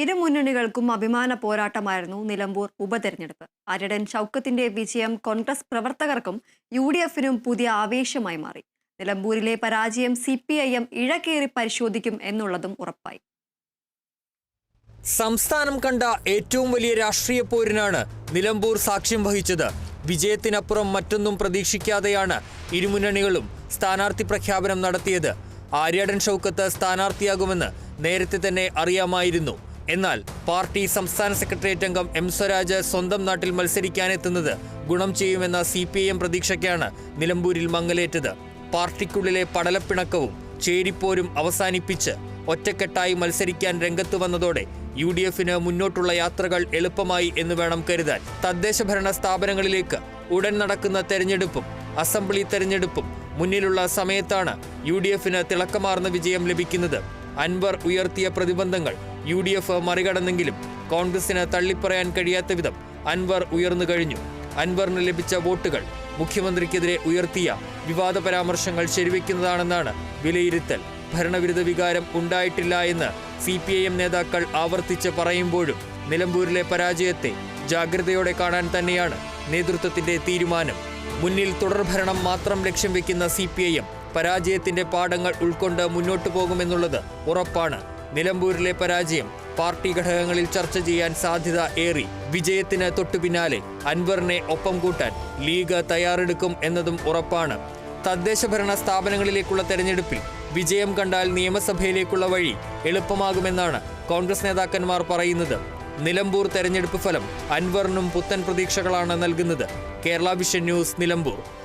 ഇരു മുന്നണികൾക്കും അഭിമാന പോരാട്ടമായിരുന്നു നിലമ്പൂർ ഉപതെരഞ്ഞെടുപ്പ്. അരടൻ ഷൗക്കത്തിന്റെ വിജയം കോൺഗ്രസ് പ്രവർത്തകർക്കും യു ഡി എഫിനും പുതിയ ആവേശമായി മാറി. നിലമ്പൂരിലെ പരാജയം സി പി ഐ എം ഇഴകേറി പരിശോധിക്കും എന്നുള്ളതും ഉറപ്പായി. സംസ്ഥാനം കണ്ട ഏറ്റവും വലിയ രാഷ്ട്രീയ പോരിനാണ് നിലമ്പൂർ സാക്ഷ്യം വഹിച്ചത്. വിജയത്തിനപ്പുറം മറ്റൊന്നും പ്രതീക്ഷിക്കാതെയാണ് ഇരുമുന്നണികളും സ്ഥാനാർത്ഥി പ്രഖ്യാപനം നടത്തിയത്. ആര്യാടൻ ഷൗക്കത്ത് സ്ഥാനാർത്ഥിയാകുമെന്ന് നേരത്തെ തന്നെ അറിയാമായിരുന്നു. എന്നാൽ പാർട്ടി സംസ്ഥാന സെക്രട്ടേറിയറ്റ് അംഗം എം സ്വരാജ് സ്വന്തം നാട്ടിൽ മത്സരിക്കാനെത്തുന്നത് ഗുണം ചെയ്യുമെന്ന സി പി എം പ്രതീക്ഷയ്ക്കാണ് നിലമ്പൂരിൽ മങ്ങലേറ്റത്. പാർട്ടിക്കുള്ളിലെ പടലപ്പിണക്കവും ചേരിപ്പോരും അവസാനിപ്പിച്ച് ഒറ്റക്കെട്ടായി മത്സരിക്കാൻ രംഗത്ത് വന്നതോടെ യു ഡി എഫിന് മുന്നോട്ടുള്ള യാത്രകൾ എളുപ്പമായി എന്ന് വേണം കരുതാൻ. തദ്ദേശ ഭരണ സ്ഥാപനങ്ങളിലേക്ക് ഉടൻ നടക്കുന്ന തെരഞ്ഞെടുപ്പും അസംബ്ലി തെരഞ്ഞെടുപ്പും മുന്നിലുള്ള സമയത്താണ് യു ഡി എഫിന് തിളക്കമാർന്ന വിജയം ലഭിക്കുന്നത്. അൻവർ ഉയർത്തിയ പ്രതിബന്ധങ്ങൾ യു ഡി എഫ് മറികടന്നെങ്കിലും കോൺഗ്രസിന് തള്ളിപ്പറയാൻ കഴിയാത്ത വിധം അൻവർ ഉയർന്നു കഴിഞ്ഞു. അൻവറിന് ലഭിച്ച വോട്ടുകൾ മുഖ്യമന്ത്രിക്കെതിരെ ഉയർത്തിയ വിവാദ പരാമർശങ്ങൾ ശരിവെക്കുന്നതാണെന്നാണ് വിലയിരുത്തൽ. ഭരണവിരുദ്ധ വികാരം ഉണ്ടായിട്ടില്ല എന്ന് സി പി ഐ എം നേതാക്കൾ ആവർത്തിച്ച് പറയുമ്പോഴും നിലമ്പൂരിലെ പരാജയത്തെ ജാഗ്രതയോടെ കാണാൻ തന്നെയാണ് നേതൃത്വത്തിന്റെ തീരുമാനം. മുന്നിൽ തുടർഭരണം മാത്രം ലക്ഷ്യം വെക്കുന്ന സി പി ഐ എം പരാജയത്തിന്റെ പാഠങ്ങൾ ഉൾക്കൊണ്ട് മുന്നോട്ടു പോകുമെന്നുള്ളത് ഉറപ്പാണ്. നിലമ്പൂരിലെ പരാജയം പാർട്ടി ഘടകങ്ങളിൽ ചർച്ച ചെയ്യാൻ സാധ്യത ഏറി. വിജയത്തിന് തൊട്ടുപിന്നാലെ അൻവറിനെ ഒപ്പം കൂട്ടാൻ ലീഗ് തയ്യാറെടുക്കും എന്നതും ഉറപ്പാണ്. തദ്ദേശഭരണ സ്ഥാപനങ്ങളിലേക്കുള്ള തെരഞ്ഞെടുപ്പിൽ വിജയം കണ്ടാൽ നിയമസഭയിലേക്കുള്ള വഴി എളുപ്പമാകുമെന്നാണ് കോൺഗ്രസ് നേതാക്കന്മാർ പറയുന്നത്. നിലമ്പൂർ തെരഞ്ഞെടുപ്പ് ഫലം അൻവറിനും പുത്തൻ പ്രതീക്ഷകളാണ് നൽകുന്നത്. Kerala vision news Nilambur.